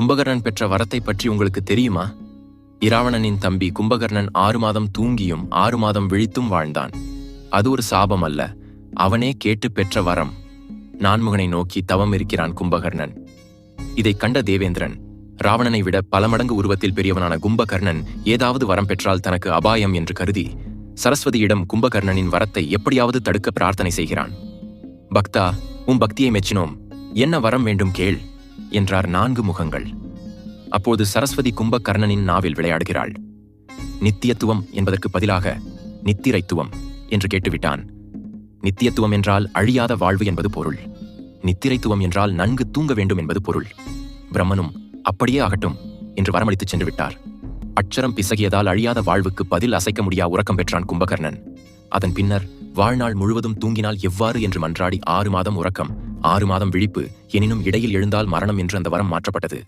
கும்பகர்ணன் பெற்ற வரத்தை பற்றி உங்களுக்கு தெரியுமா? இராவணனின் தம்பி கும்பகர்ணன் ஆறு மாதம் தூங்கியும் ஆறு மாதம் விழித்தும் வாழ்ந்தான். அது ஒரு சாபம் அல்ல. அவனே கேட்டு பெற்ற வரம். நான்முகனை நோக்கி தவம் இருக்கிறான் கும்பகர்ணன். இதைக் கண்ட தேவேந்திரன் ராவணனை விட பல மடங்கு உருவத்தில் பெரியவனான கும்பகர்ணன் ஏதாவது வரம் பெற்றால் தனக்கு அபாயம் என்று கருதி சரஸ்வதியிடம் கும்பகர்ணனின் வரத்தை எப்படியாவது தடுக்க பிரார்த்தனை செய்கிறான். பக்தா உன் பக்தியை மெச்சினோம். என்ன வரம் வேண்டும் கேள். என்றார் நான்கு முகங்கள். அப்போது சரஸ்வதி கும்பகர்ணனின் நாவில் விளையாடுகிறாள். நித்தியத்துவம் என்பதற்கு பதிலாக நித்திரைத்துவம் என்று கேட்டுவிட்டான். நித்தியத்துவம் என்றால் அழியாத வாழ்வு என்பது பொருள். நித்திரைத்துவம் என்றால் நன்கு தூங்க வேண்டும் என்பது பொருள். பிரம்மனும் அப்படியே ஆகட்டும் என்று வரமளித்துச் சென்று விட்டார். அட்சரம் பிசகியதால் அழியாத வாழ்வுக்கு பதில் அசைக்க முடியா உறக்கம் பெற்றான் கும்பகர்ணன். அதன் பின்னர் வாழ்நாள் முழுவதும் தூங்கினால் எவ்வாறு என்று மன்றாடி ஆறு மாதம் உறக்கம். ஆறு மாதம் விழிப்பு எனினும் இடையில் எழுந்தால் மரணம் என்று அந்த வரம் மாற்றப்பட்டது.